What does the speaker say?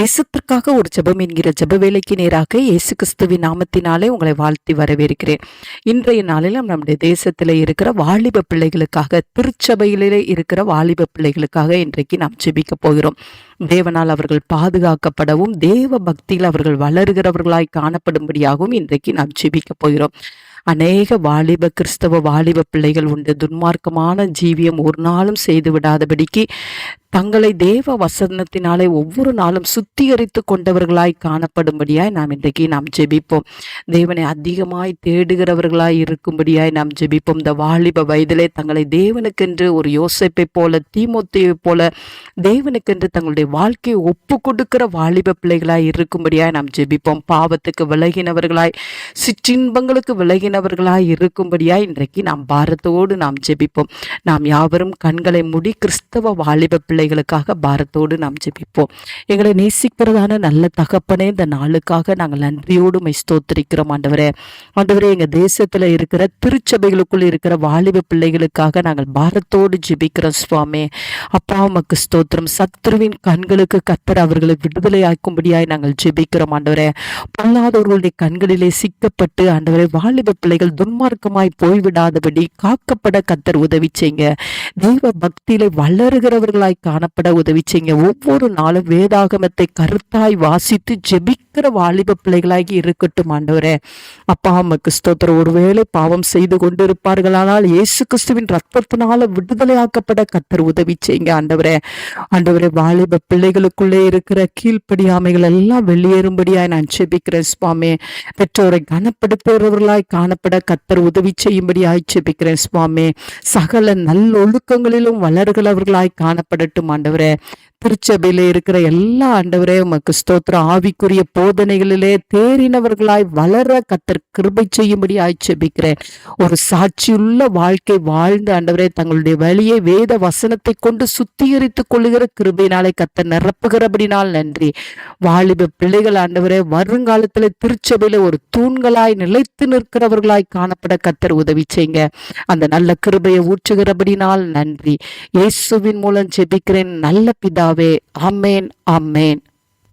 தேசத்திற்காக ஒரு ஜெபம் என்கிற ஜப வேலைக்கு நேராக இயேசு கிறிஸ்துவின் நாமத்தினாலே உங்களை வாழ்த்தி வரவேற்கிறேன். இன்றைய நாளிலும் நம்முடைய தேசத்தில் இருக்கிற வாலிப பிள்ளைகளுக்காக திருச்சபையிலே இருக்கிற வாலிப பிள்ளைகளுக்காக இன்றைக்கு நாம் ஜெபிக்க போகிறோம். தேவனால் அவர்கள் பாதுகாக்கப்படவும் தேவ பக்தியில் அவர்கள் வளருகிறவர்களாய் காணப்படும்படியாகவும் இன்றைக்கு நாம் ஜெபிக்க போகிறோம். அநேக வாலிப கிறிஸ்தவ வாலிப பிள்ளைகள் உண்டு. துன்மார்க்கமான ஜீவியம் ஒரு நாளும் செய்து விடாதபடிக்கு தங்களை தேவ வசனத்தினாலே ஒவ்வொரு நாளும் சுத்திகரித்து கொண்டவர்களாய் காணப்படும்படியாய் நாம் இன்றைக்கு நாம் ஜெபிப்போம். தேவனை அதிகமாய் தேடுகிறவர்களாய் இருக்கும்படியாய் நாம் ஜெபிப்போம். இந்த வாலிப வயதிலே தங்களை தேவனுக்கென்று ஒரு யோசிப்பை போல தீமோத்தையை போல தேவனுக்கென்று தங்களுடைய வாழ்க்கையை ஒப்பு கொடுக்கிற வாலிப பிள்ளைகளாய் இருக்கும்படியாய் நாம் ஜெபிப்போம். பாவத்துக்கு விலகினவர்களாய் சிற்றின்பங்களுக்கு விலகினவர்களாய் இருக்கும்படியாய் இன்றைக்கு நாம் பாரத்தோடு நாம் ஜெபிப்போம். நாம் யாவரும் கண்களை முடி கிறிஸ்தவ வாலிப பிள்ளைகளுக்காக பாரத்தோடு நாம் ஜெபிப்போம். எங்களை நேசிக்கிறதான நல்ல தகப்பனே இந்த நாளுக்காக நாங்கள் நன்றியோடு மை ஸ்தோத்திரிக்கிறோம் ஆண்டவரே. ஆண்டவரே எங்கள் தேசத்தில் இருக்கிற திருச்சபைகளுக்குள் இருக்கிற வாலிப பிள்ளைகளுக்காக நாங்கள் பாரத்தோடு ஜெபிக்கிறோம் சுவாமி. அப்பா உமக்கு ஸ்தோத்திரம். சத்ருவின் கண்களுக்கு கத்தர் அவர்களை விடுதலையாக்கும்படியாய் நாங்கள் ஜெபிக்கிறோம் ஆண்டவரே. பொல்லாதவர்களுடைய கண்களிலே சிக்கப்பட்டு ஆண்டவரை வாலிப பிள்ளைகள் துன்மார்க்கமாய் போய்விடாதபடி காக்கப்பட கத்தர் உதவி செய்யுங்க. தெய்வ பக்தியில வளருகிறவர்களாய் காணப்பட உதவி செய்யுங்க. ஒவ்வொரு நாளும் வேதாகமத்தை கருத்தாய் வாசித்து ஜெபிக்கிற வாலிப பிள்ளைகளாகி இருக்கட்டும் ஆண்டவரே. அப்பா அம்மாக்கு ஸ்தோத்திரம். ஒருவேளை பாவம் செய்து கொண்டிருப்பார்களானால் இயேசு கிறிஸ்துவின் ரத்தத்தினால விடுதலையாக்கப்பட கத்தர் உதவி செய்யுங்க ஆண்டவரே. ஆண்டவரே வாலிப பிள்ளைகளுக்குள்ளே இருக்கிற கீழ்ப்படியாமைகள் எல்லாம் வெளியேறும்படியாய் நான் ஜெபிக்கிறேன் சுவாமி. பெற்றோரை கனப்படுத்துகிறவர்களாய் காணப்பட கத்தர் உதவி செய்யும்படி ஜெபிக்கிறேன் சுவாமி. சகல நல்லொழுக்கங்களிலும் வளர்களவர்களாய் காணப்படட்டும் ஆண்டவரே. திருச்சபையில இருக்கிற எல்லா ஆண்டவரே உமக்கு ஸ்தோத்திரம். ஆவிக்குரிய போதனைகளிலே தேறினவர்களாய் வளர கத்தர் கிருபை செய்யும்படி ஆய்ச்சபிக்கிறேன் ஒரு சாட்சியுள்ள வாழ்க்கை வாழ்ந்து ஆண்டவரே தங்களுடைய வழியை வேத வசனத்தை கொண்டு சுத்திகரித்துக் கொள்ளுகிற கிருபையினாலே கத்தர் நிரப்புகிறபடினால் நன்றி. வாலிப பிள்ளைகள் ஆண்டவரே வருங்காலத்துல திருச்சபையில ஒரு தூண்களாய் நிலைத்து நிற்கிறவர்களாய் காணப்பட கத்தர் உதவி செய்யுங்க. அந்த நல்ல கிருபையை ஊற்றுகிறபடினால் நன்றி. இயேசுவின் மூலம் ஜெபிக்கிறேன். நல்ல பிதா பிதாவே ஆமேன் ஆமேன்